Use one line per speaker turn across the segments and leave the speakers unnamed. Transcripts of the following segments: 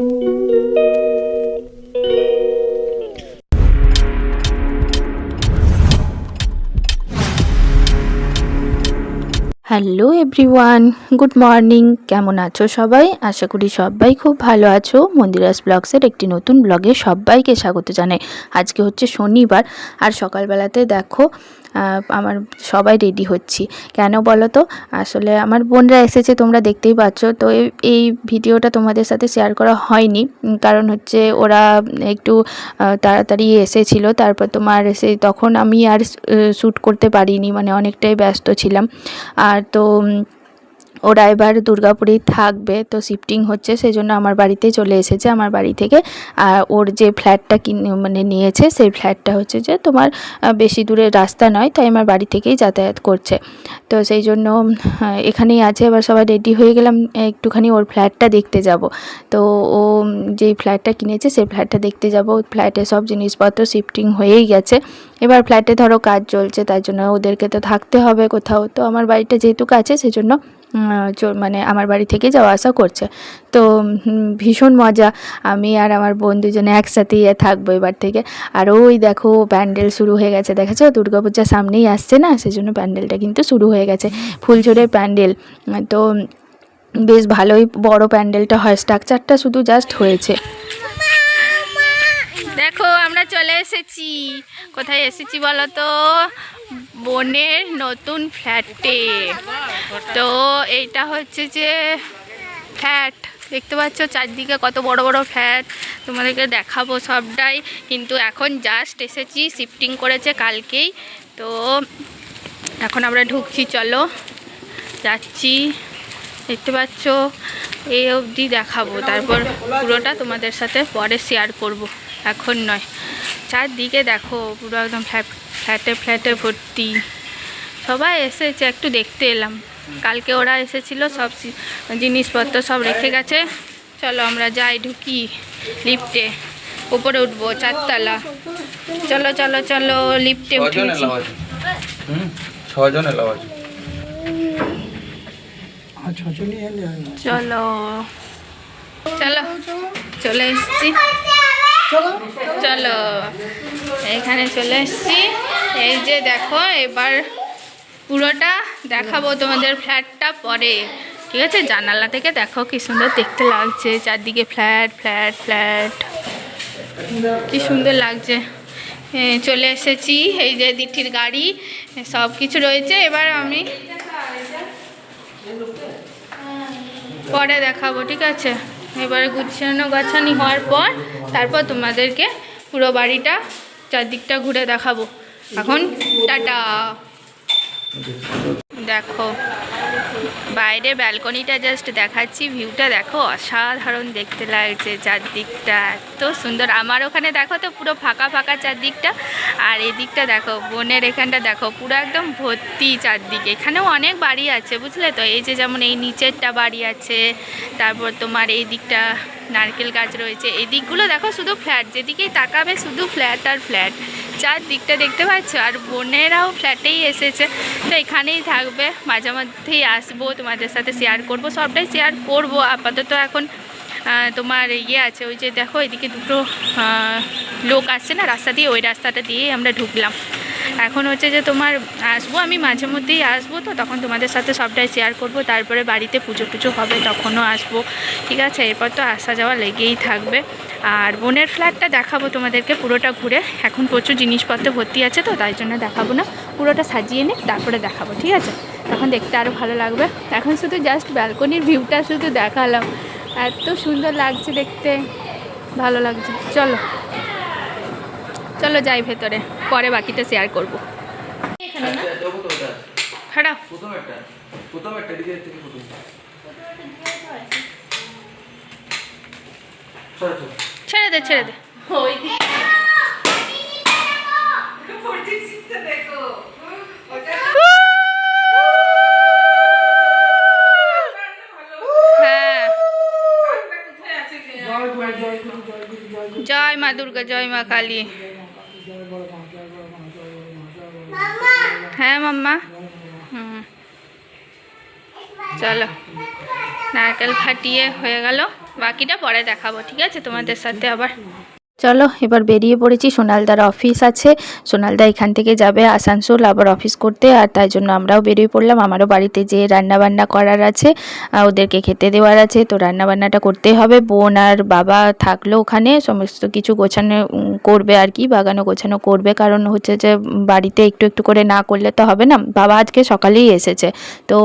Hello everyone, good morning. কেমন আছো সবাই? আশা করি সবাই খুব ভালো আছো। মন্দিরাস ব্লগসের একটি নতুন ব্লগে সবাইকে স্বাগত জানাই। আজকে হচ্ছে শনিবার, আর সকালবেলাতে দেখো আমার সবাই রেডি হচ্ছি। কেন বলো তো আসলে আমার বোনরা এসেছে, তোমরা দেখতেই পাচ্ছ। তো এই- ভিডিওটা তোমাদের সাথে শেয়ার করা হয়নি। কারণ হচ্ছে ওরা একটু তাড়াতাড়ি এসেছিল। তারপর তোমার এসে তখন আমি আর শ্যুট করতে পারিনি। মানে অনেকটাই ব্যস্ত ছিলাম। আর তো ওরা এবার দুর্গাপুরেই থাকবে, তো শিফটিং হচ্ছে সেই জন্য আমার বাড়িতে চলে এসেছে, আমার বাড়ি থেকে। আর ওর যে ফ্ল্যাটটা কিন মানে নিয়েছে, সেই ফ্ল্যাটটা হচ্ছে যে তোমার বেশি দূরের রাস্তা নয়, তাই আমার বাড়ি থেকেই যাতায়াত করছে। তো সেই জন্য এখানেই আছে, এবার সবাই রেডি হয়ে গেলাম একটুখানি ওর ফ্ল্যাটটা দেখতে যাব। তো ও যেই ফ্ল্যাটটা কিনেছে, সেই ফ্ল্যাটটা দেখতে যাব। ফ্ল্যাটে সব জিনিসপত্র শিফটিং হয়েই গেছে। এবার ফ্ল্যাটে ধরো কাজ চলছে তাই জন্য ওদেরকে তো থাকতে হবে কোথাও। তো আমার বাড়িটা যেহেতু কাছে, সেজন্য মানে আমার বাড়ি থেকে যাওয়া আসা করছে। তো ভীষণ মজা। আমি আর আমার বোন দুজনে একসাথেই থাকব এবার থেকে। আর ওই দেখো, প্যান্ডেল শুরু হয়ে গেছে। দেখেছ দুর্গাপূজা সামনেই আসছে না? সেজন্য প্যান্ডেলটা কিন্তু শুরু হয়ে গেছে। ফুলঝুরের প্যান্ডেল। তো, বেশ ভালোই বড় প্যান্ডেলটা হয়। স্ট্রাকচারটা শুধু জাস্ট হয়েছে। দেখো, আমরা চলে এসেছি। কোথায় এসেছি বলো তো? বোনের নতুন ফ্ল্যাটে। তো এইটা হচ্ছে যে ফ্ল্যাট। দেখতে পাচ্ছ চারদিকে কত বড় বড় ফ্ল্যাট। তোমাদেরকে দেখাবো সবটাই। কিন্তু এখন জাস্ট এসেছি শিফটিং করেছে কালকেই। তো এখন আমরা ঢুকছি, চলো। যাচ্ছি। দেখতে পাচ্ছ এই অবধি দেখাবো। তারপর পুরোটা তোমাদের সাথে পরে শেয়ার করব। এখন নয়। চারদিকে দেখো পুরো একদম ফ্ল্যাট ফ্ল্যাটে ফ্ল্যাটে ভর্তি। সবাই এসেছে একটু দেখতে এলাম। কালকে ওরা এসেছিল সব জিনিসপত্র সব রেখে গেছে। চলো আমরা যাই ঢুকি লিফটে। উপরে উঠবো চারতলা। চলো চলো চলো লিফটে উঠেছি।
এলাও ছজন এলাও আছে
চলো। চলো চলে এসছি। চলো। এখানে চলে এসছি। এই যে দেখো, এবার পুরোটা দেখাবো তোমাদের ফ্ল্যাটটা পরে। ঠিক আছে? জানালা থেকে দেখো কি সুন্দর দেখতে লাগছে। চারদিকে ফ্ল্যাট ফ্ল্যাট ফ্ল্যাট। কি সুন্দর লাগছে। চলে এসেছি। এই যে দিঠির গাড়ি সব কিছু রয়েছে। এবার আমি পরে দেখাবো, ঠিক আছে? এবারে গুছানো গাছানি হওয়ার পর তারপর তোমাদেরকে পুরো বাড়িটা চারদিকটা ঘুরে দেখাবো। এখন টাটা। দেখো। বাইরে ব্যালকনিটা জাস্ট দেখাচ্ছি ভিউটা দেখো, অসাধারণ দেখতে লাগছে চারদিকটা, এত সুন্দর। আমার ওখানে দেখো তো পুরো ফাঁকা ফাঁকা চারদিকটা, আর এদিকটা দেখো, বনের এখানটা দেখো, পুরো একদম ভর্তি চারদিকে। এখানেও অনেক বাড়ি আছে, বুঝলে তো? এই যে যেমন এই নিচেরটা বাড়ি আছে, তারপর তোমার এই দিকটা নারকেল গাছ রয়েছে। এই দিকগুলো দেখো শুধু ফ্ল্যাট যেদিকেই তাকাবে শুধু ফ্ল্যাট আর ফ্ল্যাট চারদিকটা দেখতে পাচ্ছ? আর বোনেরাও ফ্ল্যাটেই এসেছে। তো এখানেই থাকবে। মাঝে মধ্যেই আসব, তোমাদের সাথে শেয়ার করব। সবটাই শেয়ার করব। আপাতত এখন তোমার ইয়ে আছে, ওই যে দেখো, এদিকে দুটো লোক আসছে না, রাস্তা দিয়ে, ওই রাস্তাটা দিয়েই আমরা ঢুকলাম। এখন হচ্ছে যে তোমার আসব, আমি মাঝে মধ্যেই আসব তো, তখন তোমাদের সাথে সবটাই শেয়ার করব, তারপরে বাড়িতে পুজো টুজো হবে, তখনও আসব, ঠিক আছে? এরপর তো আসা যাওয়া লেগেই থাকবে। আর বোনের ফ্ল্যাটটা দেখাবো তোমাদেরকে পুরোটা ঘুরে, এখন প্রচুর জিনিসপত্র ভর্তি আছে তো, তাই জন্য দেখাবো না, পুরোটা সাজিয়ে নিই তারপরে দেখাবো, ঠিক আছে? তখন দেখতে আরও ভালো লাগবে। এখন শুধু জাস্ট ব্যালকনির ভিউটা শুধু দেখালাম, এত সুন্দর লাগছে দেখতে, ভালো লাগছে। চলো চলো যাই ভেতরে, পরে বাকিটা শেয়ার করব। ছেড়ে দে ছেড়ে দে। হ্যাঁ। জয় মা দুর্গা, জয় মা কালী। হ্যাঁ মাম্মা। চলো, নারকেল ফাটিয়ে হয়ে গেল।
বাকিটা পরে দেখাবো, ঠিক আছে? তোমাদের সাথে আবার। চলো, এবার বেরিয়ে পড়েছি। সোনালদার অফিস আছে। সোনালদা এখান থেকে যাবে আসানসোল, আবার অফিস করতে। আর তাই জন্য আমরাও বেরিয়ে পড়লাম। আমারও বাড়িতে যে রান্না বান্না করার আছে ওদেরকে খেতে দেওয়ার আছে। তো রান্না বান্নাটা করতেই হবে। বোন আর বাবা থাকল ওখানে। সমস্ত কিছু গোছানো করবে আর কি। বাগানো গোছানো করবে। কারণ হচ্ছে যে, বাড়িতে একটু একটু করে না করলে তো হবে না। বাবা আজকে সকালেই এসেছে। তো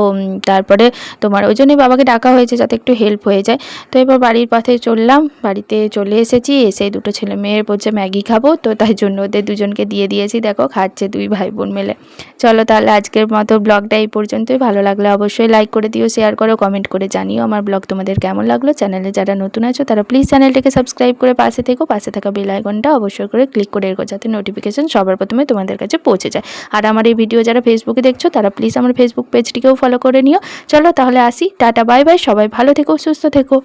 তারপরে তোমার ওই জন্যই বাবাকে ডাকা হয়েছে যাতে একটু হেল্প হয়ে যায়। তো এবার বাড়ির পথে চললাম। বাড়িতে চলে এসেছি। এসে দুটো ছেলে মেয়ের বলছে, ম্যাগি খাব তো, তাই জন্য ওদের দুজনকে দিয়ে দিয়েছি, দেখো, খাচ্ছে দুই ভাই বোন মিলে। চলো তাহলে আজকের মতো ব্লগটা এই পর্যন্তই। ভালো লাগলে অবশ্যই লাইক করে দিও শেয়ার করো কমেন্ট করে জানিও আমার ব্লগ তোমাদের কেমন লাগল। চ্যানেলে যারা নতুন আছো, তারা প্লিজ চ্যানেলটাকে সাবস্ক্রাইব করে পাশে থেকো। পাশে থাকা বেল আইকনটা অবশ্যই করে ক্লিক করে রেখো, যাতে নোটিফিকেশন সবার প্রথমে তোমাদের কাছে পৌঁছে যায়। আর আমার এই ভিডিও যারা ফেসবুকে দেখছ, তারা প্লিজ আমার ফেসবুক পেজটিকেও ফলো করে নিও। চলো তাহলে আসি, টাটা বাই বাই সবাই ভালো থেকো, সুস্থ থেকো।